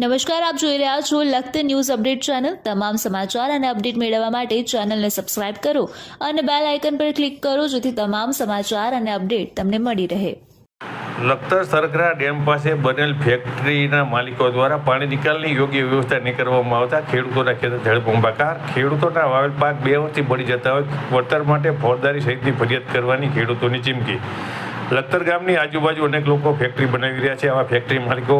નમસ્કાર, આપ જોઈ રહ્યા છો લખત ન્યૂઝ અપડેટ ચેનલ. તમામ સમાચાર અને અપડેટ મેળવવા માટે ચેનલને સબસ્ક્રાઇબ કરો અને બેલ આઇકન પર ક્લિક કરો જેથી તમામ સમાચાર અને અપડેટ તમને મળી રહે. લખતર સરગરા ડેમ પાસે બનેલ ફેક્ટરીના માલિકો દ્વારા પાણી નિકાલની યોગ્ય વ્યવસ્થા નહીં કરવામાં આવતા ખેડૂતોના ખેતર જળબંબાકાર ખેડૂતોના વાવેલ પાક બે વર્ષથી બળી જતા હોય. વળતર માટે ફોજદારી સહિતની ફરિયાદ કરવાની ખેડૂતોની ચીમકી. લખતર ગામની આજુબાજુ અનેક લોકો ફેક્ટરી બનાવી રહ્યા છે. આવા ફેક્ટરી માલિકો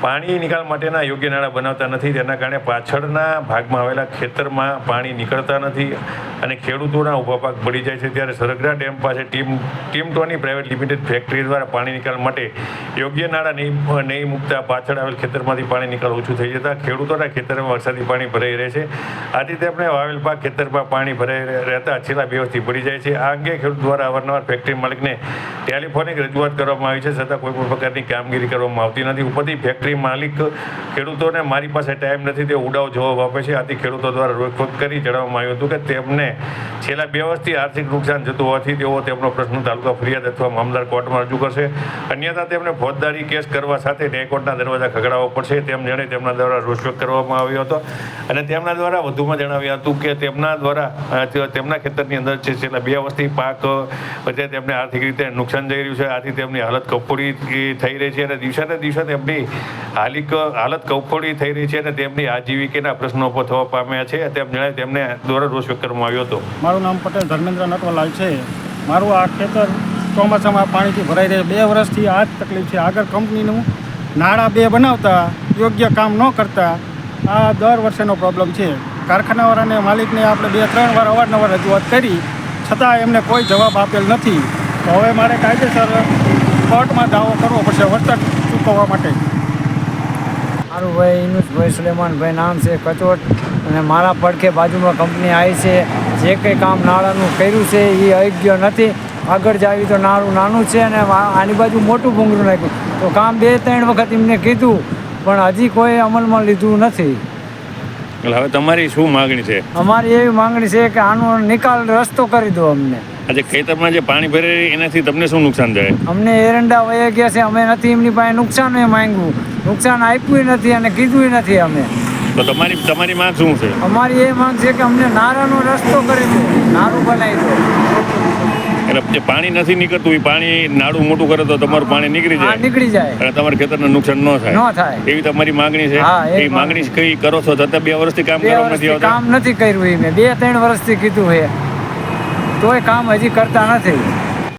પાણી નિકાલ માટેના યોગ્ય નાળા બનાવતા નથી. તેના કારણે પાછળના ભાગમાં આવેલા ખેતરમાં પાણી નીકળતા નથી. અને ખેડૂતોના ઊભા પાક બળી જાય છે ત્યારે સરગરા ડેમ પાસે team team Tony private limited factory દ્વારા પાણી નિકાલ માટે યોગ્ય નાળા નહીં નહીં મૂકતા પાછળ આવેલ ખેતરમાંથી પાણી નિકાલ ઓછું થઈ જતા ખેડૂતોના ખેતરમાં વરસાદી પાણી ભરાઈ રહે છે. આથી તેમણે વાવેલ પાક ખેતરમાં પાણી ભરાઈ રહેતા છેલ્લા બે વર્ષથી બળી જાય છે. આ અંગે ખેડૂત દ્વારા અવારનવાર ફેક્ટરી માલિકને ટેલિફોનિક રજૂઆત કરવામાં આવી છે છતાં કોઈપણ પ્રકારની કામગીરી કરવામાં આવતી નથી. ઉપરથી ફેક્ટરી માલિક ખેડૂતોને મારી પાસે ટાઈમ નથી તે ઉડાવ જવાબ આપે છે. આથી ખેડૂતો દ્વારા રોકફોક કરી જણાવવામાં આવ્યું હતું કે તેમને છેલ્લા બે વર્ષથી આર્થિક નુકસાન જતું હોવાથી તેઓ તેમનો પ્રશ્ન તાલુકા ફરિયાદ અથવા મામલદાર કોર્ટમાં રજૂ કરશે. અન્યથા તેમને ફોજદારી કેસ કરવા સાથે ન્યાયકોર્ટના દરવાજા ખગડાવવા પડશે. તેમ જેણે તેમના દ્વારા રોષ કરવામાં આવ્યો હતો. અને તેમના દ્વારા વધુમાં જણાવ્યું હતું કે તેમના દ્વારા તેમના ખેતરની અંદર છે. છેલ્લા બે વર્ષથી પાક વચ્ચે તેમને આર્થિક રીતે નુકસાન જઈ રહ્યું છે. આથી તેમની હાલત કફોડી થઈ રહી છે અને દિવસે ને દિવસે તેમની હાલિક, હાલત કફોડી થઈ રહી છે અને તેમની આજીવિકાના પ્રશ્નો ઊભો થવા પામ્યા છે. તેમ જણાવી તેમને દ્વારા રોષ કરવામાં આવ્યો હતો. મારું નામ પટેલ ધર્મેન્દ્ર નટવરલાલ છે. મારું આ ખેતર ચોમાસામાં પાણીથી ભરાઈ રહે. બે વર્ષથી આ જ તકલીફ છે. આગળ કંપનીનું નાણાં બે બનાવતા, યોગ્ય કામ ન કરતા, આ દર વર્ષેનો પ્રોબ્લેમ છે. કારખાનાવાળાને, માલિકને આપણે બે, ત્રણ વાર અવારનવાર રજૂઆત કરી. છતાં એમને કોઈ જવાબ આપેલ નથી. તો હવે મારે કાયદેસર કોર્ટમાં દાવો કરવો પડશે વળતર ચૂકવવા માટે. મારું ભાઈ ઇનુસભાઈ સુલેમાનભાઈ નામ છે કચોટ અને મારા પડખે બાજુમાં કંપની આવી છે. જે કંઈ કામ નાણાંનું કર્યું છે એ અયોગ્ય નથી. આગળ જાવી તો નાણું નાનું છે અને આની બાજુ મોટું ભૂંગળું નાખ્યું. તો કામ બે ત્રણ વખત એમને કીધું પણ હજી કોઈ અમલમાં લીધું નથી. એટલે હવે તમારી શું માગણી છે? અમારી એવી માંગણી છે કે આનો નિકાલ રસ્તો કરી દો અમને. આજે ખેતરમાં જે પાણી ભરે એનાથી તમને શું નુકસાન થાય અમને એરંડા વયા ગયા છે અમે નથી એમની પાસે નુકસાન માંગ્યું. નુકસાન આપ્યું નથી અને કીધું નથી અમે. તો તમારી તમારી માંગ શું છે? અમારી એ માંગ છે કે અમને નારાનો રસ્તો કરી દો નારું બનાવી દો. એટલે જે પાણી નથી નીકળતું એ પાણી નાડું મોટું કરે તો તમારું પાણી નીકળી જાય. નીકળી જાય. અને તમારા ખેતરને નુકસાન ન થાય. ન થાય. એવી તમારી માંગણી છે? એ માંગણી કઈ કરો છો? છતાં બે વર્ષથી કામ કરવા નથી આવતા? કામ નથી કર્યું એને. બે ત્રણ વર્ષથી કીધું છે. તોય કામ હજી કરતા નથી.